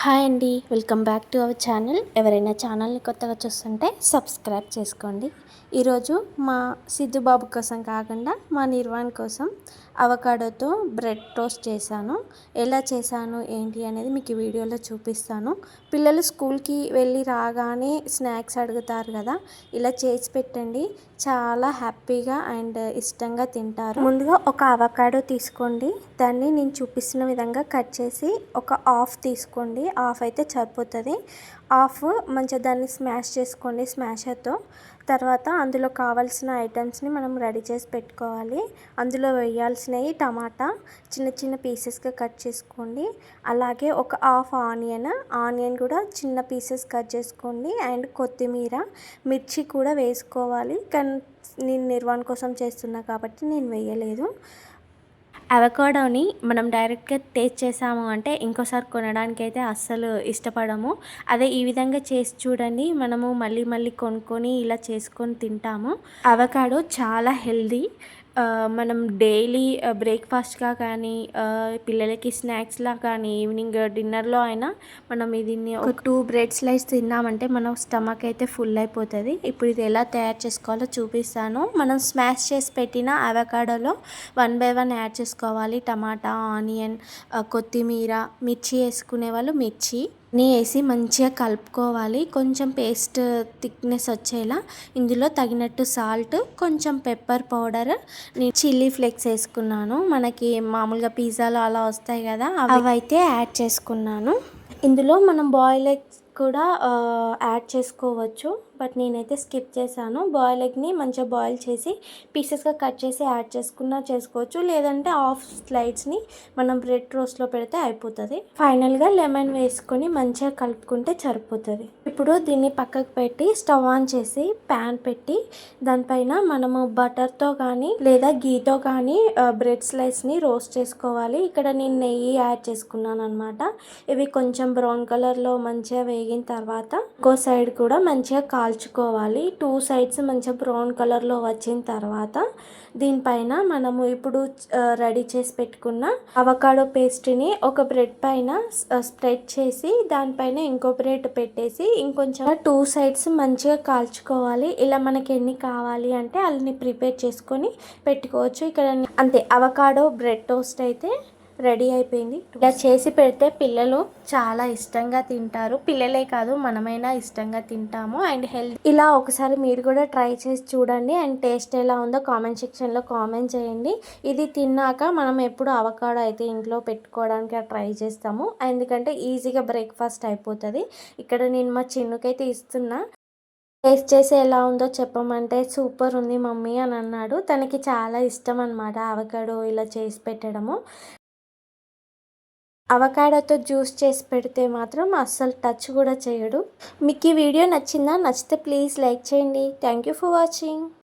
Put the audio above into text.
Hi అండి welcome back to our channel. ఎవరైనా ఛానల్ని కొత్తగా చూస్తుంటే సబ్స్క్రైబ్ చేసుకోండి. ఈరోజు మా సిద్ధుబాబు కోసం కాకుండా మా నిర్వాణ్ కోసం అవకాడోతో బ్రెడ్ టోస్ట్ చేశాను. ఎలా చేశాను ఏంటి అనేది మీకు ఈ వీడియోలో చూపిస్తాను. పిల్లలు స్కూల్కి వెళ్ళి రాగానే స్నాక్స్ అడుగుతారు కదా ఇలా చేసి పెట్టండి. చాలా హ్యాపీగా అండ్ ఇష్టంగా తింటారు. ముందుగా ఒక అవకాడో తీసుకోండి. దాన్ని నేను చూపిస్తున్న విధంగా కట్ చేసి ఒక హాఫ్ తీసుకోండి. ఆఫ్ అయితే సరిపోతుంది. హాఫ్ మంచిగా దాన్ని స్మాష్ చేసుకోండి స్మాషర్తో. తర్వాత అందులో కావాల్సిన ఐటమ్స్ని మనం రెడీ చేసి పెట్టుకోవాలి. అందులో వేయాల్సినవి టమాటా చిన్న చిన్న పీసెస్గా కట్ చేసుకోండి. అలాగే ఒక హాఫ్ ఆనియన్ ఆనియన్ కూడా చిన్న పీసెస్ కట్ చేసుకోండి. అండ్ కొత్తిమీర మిర్చి కూడా వేసుకోవాలి. కానీ నేను నిర్వాణ కోసం చేస్తున్నా కాబట్టి నేను వేయలేదు. అవకాడోని మనం డైరెక్ట్గా టేస్ట్ చేసాము అంటే ఇంకోసారి కొనడానికి అయితే అస్సలు ఇష్టపడము. అదే ఈ విధంగా చేసి చూడండి. మనము మళ్ళీ మళ్ళీ కొనుక్కొని ఇలా చేసుకొని తింటాము. అవకాడో చాలా హెల్దీ. మనం డైలీ బ్రేక్ఫాస్ట్గా కానీ పిల్లలకి స్నాక్స్లా కానీ ఈవినింగ్ డిన్నర్లో అయినా మనం దీన్ని ఒక టూ బ్రెడ్ స్లైస్ తిన్నామంటే మన స్టమక్ అయితే ఫుల్ అయిపోతుంది. ఇప్పుడు ఇది ఎలా తయారు చేసుకోవాలో చూపిస్తాను. మనం స్మాష్ చేసి పెట్టిన అవకాడోలో వన్ బై వన్ యాడ్ చేసుకోవాలి. టమాటా ఆనియన్ కొత్తిమీర మిర్చి వేసుకునే వాళ్ళు మిర్చి. నీ వేసి మంచిగా కలుపుకోవాలి. కొంచెం పేస్ట్ థిక్నెస్ వచ్చేలా ఇందులో తగినట్టు సాల్ట్ కొంచెం పెప్పర్ పౌడర్ నేను చిల్లీ ఫ్లేక్స్ వేసుకున్నాను. మనకి మామూలుగా పిజ్జాలో అలా వస్తాయి కదా అవైతే యాడ్ చేసుకున్నాను. ఇందులో మనం బాయిల్ ఎగ్స్ కూడా యాడ్ చేసుకోవచ్చు. బట్ నేనైతే స్కిప్ చేశాను. బాయిల్ ఎగ్ని మంచిగా బాయిల్ చేసి పీసెస్గా కట్ చేసి యాడ్ చేసుకున్నా చేసుకోవచ్చు. లేదంటే హాఫ్ స్లైడ్స్ని మనం బ్రెడ్ రోస్ట్లో పెడితే అయిపోతుంది. ఫైనల్గా లెమన్ వేసుకొని మంచిగా కలుపుకుంటే సరిపోతుంది. ఇప్పుడు దీన్ని పక్కకు పెట్టి స్టవ్ ఆన్ చేసి ప్యాన్ పెట్టి దానిపైన మనము బటర్తో కానీ లేదా గీతో కానీ బ్రెడ్ స్లైస్ని రోస్ట్ చేసుకోవాలి. ఇక్కడ నేను నెయ్యి యాడ్ చేసుకున్నాను అనమాట ఇవి కొంచెం బ్రౌన్ కలర్లో మంచిగా వేగిన తర్వాత ఇంకో సైడ్ కూడా మంచిగా కాల్చుకోవాలి. టూ సైడ్స్ మంచిగా బ్రౌన్ కలర్లో వచ్చిన తర్వాత దీనిపైన మనము ఇప్పుడు రెడీ చేసి పెట్టుకున్న అవకాడో పేస్ట్ని ఒక బ్రెడ్ పైన స్ప్రెడ్ చేసి దానిపైన ఇంకో బ్రెడ్ పెట్టేసి ఇంకొంచెం టూ సైడ్స్ మంచిగా కాల్చుకోవాలి. ఇలా మనకి ఎన్ని కావాలి అంటే వాళ్ళని ప్రిపేర్ చేసుకొని పెట్టుకోవచ్చు. ఇక్కడ అంతే అవకాడో బ్రెడ్ టోస్ట్ అయితే రెడీ అయిపోయింది. ఇలా చేసి పెడితే పిల్లలు చాలా ఇష్టంగా తింటారు. పిల్లలే కాదు మనమైనా ఇష్టంగా తింటాము. అండ్ హెల్త్ ఇలా ఒకసారి మీరు కూడా ట్రై చేసి చూడండి. అండ్ టేస్ట్ ఎలా ఉందో కామెంట్ సెక్షన్లో కామెంట్ చేయండి. ఇది తిన్నాక మనం ఎప్పుడు అవకాడో అయితే ఇంట్లో పెట్టుకోవడానికి ట్రై చేస్తాము. ఎందుకంటే ఈజీగా బ్రేక్ఫాస్ట్ అయిపోతుంది. ఇక్కడ నేను మా చిన్నుకైతే ఇస్తున్నా టేస్ట్ చేసి ఎలా ఉందో చెప్పమంటే సూపర్ ఉంది మమ్మీ అని అన్నాడు. తనకి చాలా ఇష్టం అనమాట అవకాడో ఇలా చేసి పెట్టడము. అవకాడోతో జ్యూస్ చేసి పెడితే మాత్రం అస్సలు టచ్ కూడా చేయడు. మీకు ఈ వీడియో నచ్చిందా? నచ్చితే ప్లీజ్ లైక్ చేయండి. Thank you for watching.